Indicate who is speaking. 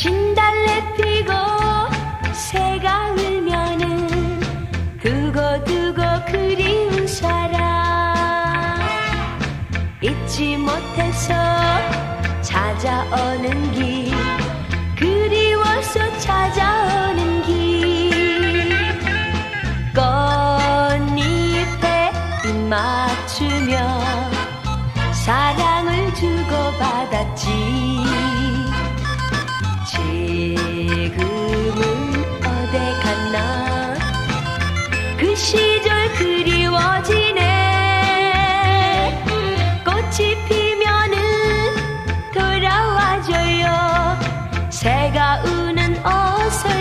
Speaker 1: 진달래 피고 새가 울면은 두고두고 그리운 사람 잊지 못해서 찾아오는 길 그리워서 찾아오는 길. 꽃잎에 입 맞추며 그 시절 그리워지네. 꽃이 피면은 돌아와줘요. 새가 우는 어슬